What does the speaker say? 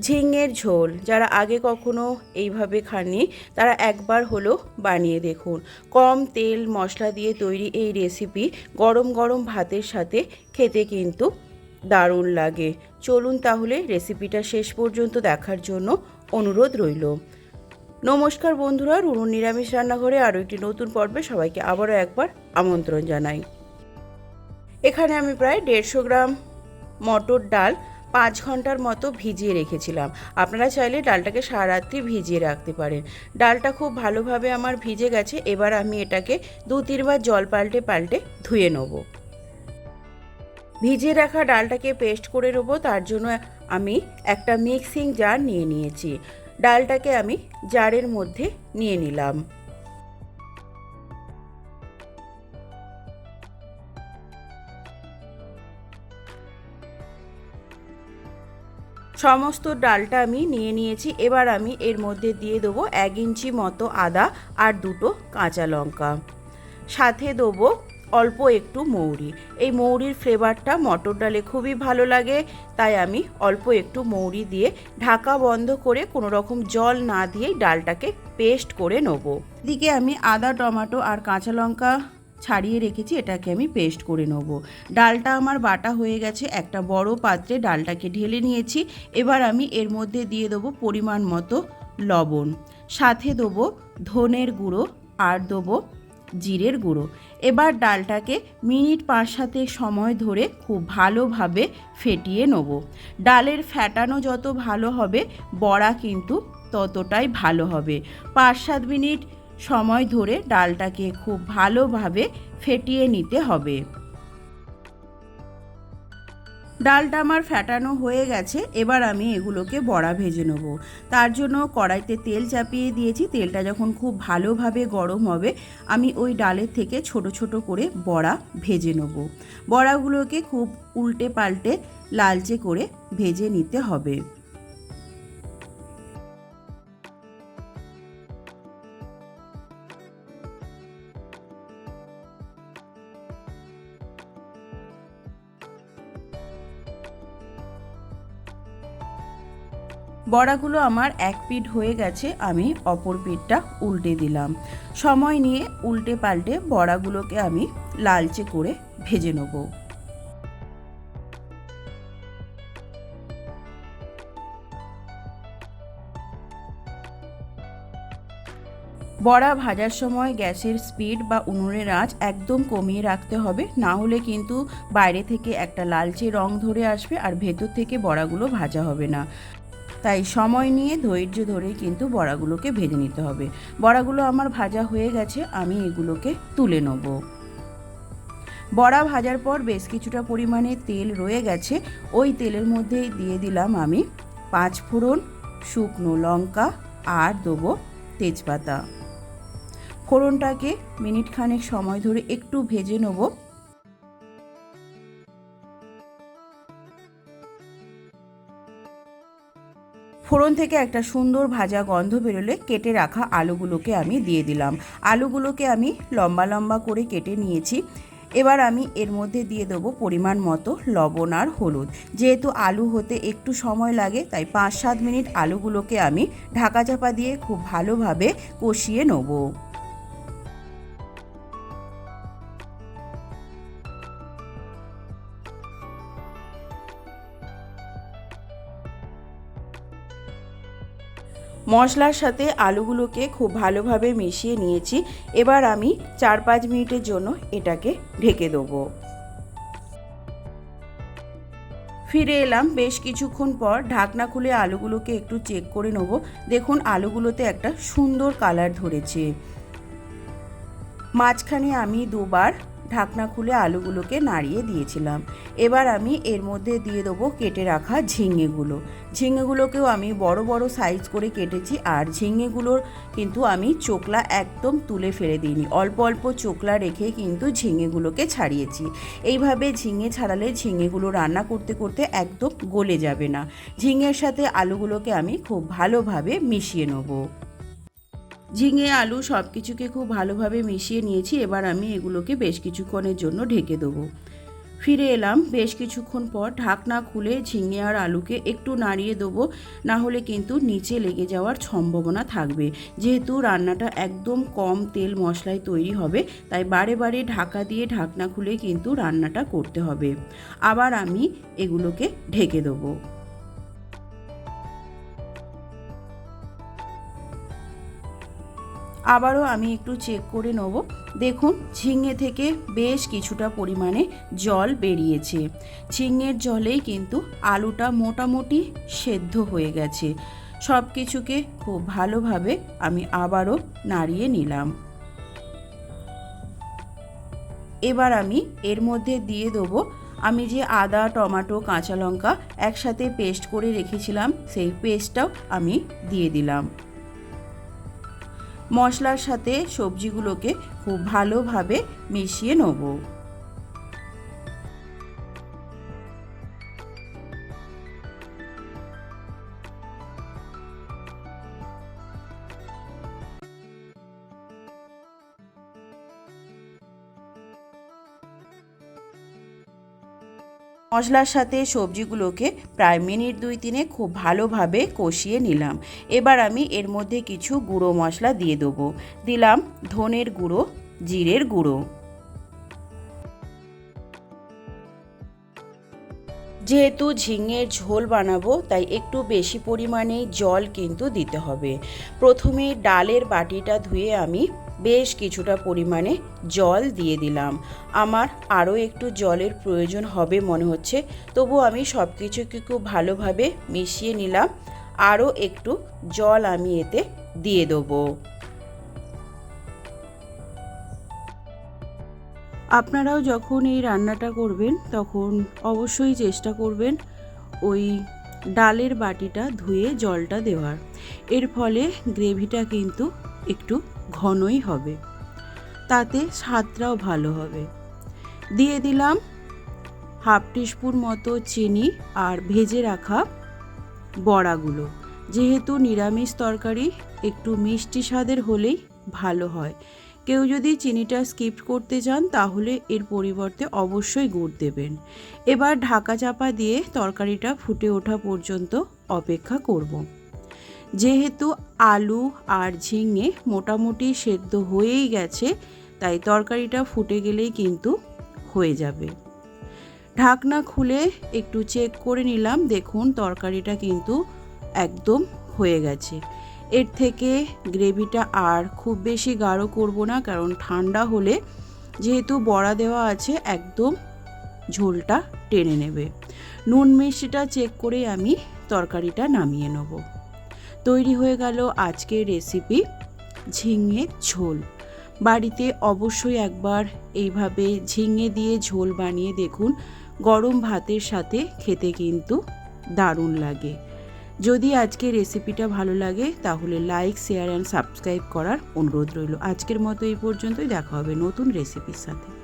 ঝিঙের ঝোল যারা আগে কখনো এইভাবে খাননি, তারা একবার হলো বানিয়ে দেখুন। কম তেল মশলা দিয়ে তৈরি এই রেসিপি গরম গরম ভাতের সাথে খেতে কিন্তু দারুণ লাগে। চলুন তাহলে রেসিপিটা শেষ পর্যন্ত দেখার জন্য অনুরোধ রইল। নমস্কার বন্ধুরা, রুনুর নিরামিষ রান্নাঘরে আরও একটি নতুন পর্বে সবাইকে আবারও একবার আমন্ত্রণ জানাই। এখানে আমি প্রায় দেড়শো গ্রাম মটর ডাল পাঁচ ঘণ্টার মতো ভিজিয়ে রেখেছিলাম। আপনারা চাইলে ডালটাকে সারা রাত্রি ভিজিয়ে রাখতে পারেন। ডালটা খুব ভালোভাবে আমার ভিজে গেছে, এবার আমি এটাকে দু তিনবার জল পাল্টে পাল্টে ধুয়ে নেব। ভিজিয়ে রাখা ডালটাকে পেস্ট করে নেব, তার জন্য আমি একটা মিক্সিং জার নিয়ে নিয়েছি। ডালটাকে আমি জারের মধ্যে নিয়ে নিলাম। সমস্ত ডালটা আমি নিয়ে নিয়েছি। এবার আমি এর মধ্যে দিয়ে দেবো এক ইঞ্চি মতো আদা আর দুটো কাঁচা লঙ্কা। সাথে দেবো অল্প একটু মৌরি। এই মৌরির ফ্লেভারটা মটর ডালে খুবই ভালো লাগে, তাই আমি অল্প একটু মৌরি দিয়ে ঢাকা বন্ধ করে কোনো রকম জল না দিয়েই ডালটাকে পেস্ট করে নেব। দিকে আমি আদা, টমেটো আর কাঁচা লঙ্কা ছাড়িয়ে রেখেছি, এটাকে আমি পেস্ট করে নেব। ডালটা আমার বাটা হয়ে গেছে, একটা বড় পাত্রে ডালটাকে ঢেলে নিয়েছি। এবার আমি এর মধ্যে দিয়ে দেবো পরিমাণ মতো লবণ। সাথে দেবো ধনের গুঁড়ো আর দেবো জিরের গুঁড়ো। এবার ডালটাকে মিনিট পাঁচ সাথে সময় ধরে খুব ভালোভাবে ফেটিয়ে নেব। ডালের ফ্যাটানো যত ভালো হবে, বড়া কিন্তু ততটাই ভালো হবে। পাঁচ সাত মিনিট সময় ধরে ডালটাকে খুব ভালোভাবে ফেটিয়ে নিতে হবে। ডালটা আমার ফ্যাটানো হয়ে গেছে, এবার আমি এগুলোকে বড়া ভেজে নেব। তার জন্য কড়াইতে তেল চাপিয়ে দিয়েছি, তেলটা যখন খুব ভালোভাবে গরম হবে, আমি ওই ডালের থেকে ছোট ছোট করে বড়া ভেজে নেব। বড়াগুলোকে খুব উল্টে পাল্টে লালচে করে ভেজে নিতে হবে। বড়াগুলো আমার এক পিঠ হয়ে গেছে, আমি অপর পিঠটা উল্টে দিলাম। সময় নিয়ে উল্টে পাল্টে বড়াগুলোকে আমি লালচে করে ভেজে নেব। বড়া ভাজার সময় গ্যাসের স্পিড বা উনুনের আঁচ একদম কমিয়ে রাখতে হবে, না হলে কিন্তু বাইরে থেকে একটা লালচে রং ধরে আসবে আর ভেতর থেকে বড়াগুলো ভাজা হবে না। তাই সময় নিয়ে ধৈর্য ধরে কিন্তু বড়াগুলোকে ভেজে নিতে হবে। বড়াগুলো আমার ভাজা হয়ে গেছে, আমি এগুলোকে তুলে নেব। বড়া ভাজার পর বেশ কিছুটা পরিমাণে তেল রয়ে গেছে। ওই তেলের মধ্যে দিয়ে দিলাম আমি পাঁচ ফোড়ন, শুকনো লঙ্কা আর দেবো তেজপাতা। ফোড়নটাকে মিনিট খানেক সময় ধরে একটু ভেজে নেব। ফোড়ন থেকে একটা সুন্দর ভাজা গন্ধ বেরোলে কেটে রাখা আলুগুলোকে আমি দিয়ে দিলাম। আলুগুলোকে আমি লম্বা লম্বা করে কেটে নিয়েছি। এবার আমি এর মধ্যে দিয়ে দেবো পরিমাণ মতো লবণ আর হলুদ। যেহেতু আলু হতে একটু সময় লাগে, তাই পাঁচ সাত মিনিট আলুগুলোকে আমি ঢাকা চাপা দিয়ে খুব ভালোভাবে কষিয়ে নেব। মশলার সাথে আলুগুলোকে খুব ভালোভাবে মিশিয়ে নিয়েছি। এবার আমি চার পাঁচ মিনিটের জন্য এটাকে ঢেকে দেবো। ফিরে এলাম। বেশ কিছুক্ষণ পর ঢাকনা খুলে আলুগুলোকে একটু চেক করে নেব। দেখুন, আলুগুলোতে একটা সুন্দর কালার ধরেছে। মাঝখানে আমি দুবার ঢাকনা খুলে আলুগুলোকে নাড়িয়ে দিয়েছিলাম। এবার আমি এর মধ্যে দিয়ে দেবো কেটে রাখা ঝিঙেগুলো। ঝিঙেগুলোকেও আমি বড় বড় সাইজ করে কেটেছি আর ঝিঙেগুলোর কিন্তু আমি চোকলা একদম তুলে ফেলে দিইনি। অল্প অল্প চোকলা রেখে কিন্তু ঝিঙেগুলোকে ছাড়িয়েছি। এইভাবে ঝিঙে ছাড়ালে ঝিঙেগুলো রান্না করতে করতে একদম গলে যাবে না। ঝিঙের সাথে আলুগুলোকে আমি খুব ভালোভাবে মিশিয়ে নেব। ঝিঙে, আলু সব কিছুকে খুব ভালোভাবে মিশিয়ে নিয়েছি। এবার আমি এগুলোকে বেশ কিছুক্ষণের জন্য ঢেকে দেবো। ফিরে এলাম। বেশ কিছুক্ষণ পর ঢাকনা খুলে ঝিঙে আর আলুকে একটু নাড়িয়ে দেবো। না হলে কিন্তু নিচে লেগে যাওয়ার সম্ভাবনা থাকবে। যেহেতু রান্নাটা একদম কম তেল মশলায় তৈরি হবে, তাই বারে বারে ঢাকা দিয়ে ঢাকনা খুলে কিন্তু রান্নাটা করতে হবে। আবার আমি এগুলোকে ঢেকে দেবো। আবারও আমি একটু চেক করে নেব। দেখুন, ঝিঙে থেকে বেশ কিছুটা পরিমাণে জল বেরিয়েছে। ঝিঙের জলেই কিন্তু আলুটা মোটামুটি সেদ্ধ হয়ে গেছে। সব কিছুকে খুব ভালোভাবে আমি আবারও নাড়িয়ে নিলাম। এবার আমি এর মধ্যে দিয়ে দেবো, আমি যে আদা, টমাটো, কাঁচা লঙ্কা একসাথে পেস্ট করে রেখেছিলাম, সেই পেস্টটাও আমি দিয়ে দিলাম। মশলার সাথে সবজিগুলোকে খুব ভালোভাবে মিশিয়ে নেব। মশলার সাথে সবজিগুলোকে প্রায় মিনিট দুই তিনে খুব ভালোভাবে কষিয়ে নিলাম। এবার আমি এর মধ্যে কিছু গুঁড়ো মশলা দিয়ে দেবো। দিলাম ধনের গুঁড়ো, জিরের গুঁড়ো। যেহেতু ঝিঙের ঝোল বানাবো, তাই একটু বেশি পরিমাণে জল কিন্তু দিতে হবে। প্রথমে ডালের বাটিটা ধুয়ে আমি বেশ কিছুটা পরিমাণে জল দিয়ে দিলাম। আমার আরও একটু জলের প্রয়োজন হবে মনে হচ্ছে, তবু আমি সব কিছুকে খুব ভালোভাবে মিশিয়ে নিলাম। আরও একটু জল আমি এতে দিয়ে দেবো। আপনারাও যখন এই রান্নাটা করবেন, তখন অবশ্যই চেষ্টা করবেন ওই ডালের বাটিটা ধুয়ে জলটা দেওয়ার। এর ফলে গ্রেভিটা কিন্তু একটু ঘনই হবে। তাতে স্বাদটাও ভালো হবে। দিয়ে দিলাম হাফ টিস্পুন মতো চিনি আর ভেজে রাখা বড়াগুলো। যেহেতু নিরামিষ তরকারি, একটু মিষ্টি স্বাদের হলেই ভালো হয়। কেউ যদি চিনিটা স্কিপ করতে চান, তাহলে এর পরিবর্তে অবশ্যই গুড় দেবেন। এবার ঢাকা চাপা দিয়ে তরকারিটা ফুটে ওঠা পর্যন্ত অপেক্ষা করব। যেহেতু আলু আর ঝিঙে মোটামুটি সেদ্ধ হয়েই গেছে, তাই তরকারিটা ফুটে গেলেই কিন্তু হয়ে যাবে। ঢাকনা খুলে একটু চেক করে নিলাম, দেখুন তরকারিটা কিন্তু একদম হয়ে গেছে। এর থেকে গ্রেভিটা আর খুব বেশি গাঢ় করব না, কারণ ঠান্ডা হলে যেহেতু বড়া দেওয়া আছে, একদম ঝোলটা টেনে নেবে। নুন মিষ্টিটা চেক করে আমি তরকারিটা নামিয়ে নেব। তৈরি হয়ে গেল আজকের রেসিপি ঝিঙের ঝোল। বাড়িতে অবশ্যই একবার এইভাবে ঝিঙে দিয়ে ঝোল বানিয়ে দেখুন, গরম ভাতের সাথে খেতে কিন্তু দারুণ লাগে। যদি আজকে রেসিপিটা ভালো লাগে, তাহলে লাইক শেয়ার অ্যান্ড সাবস্ক্রাইব করার অনুরোধ রইল। আজকের মতো এই পর্যন্তই, দেখা হবে নতুন রেসিপির সাথে।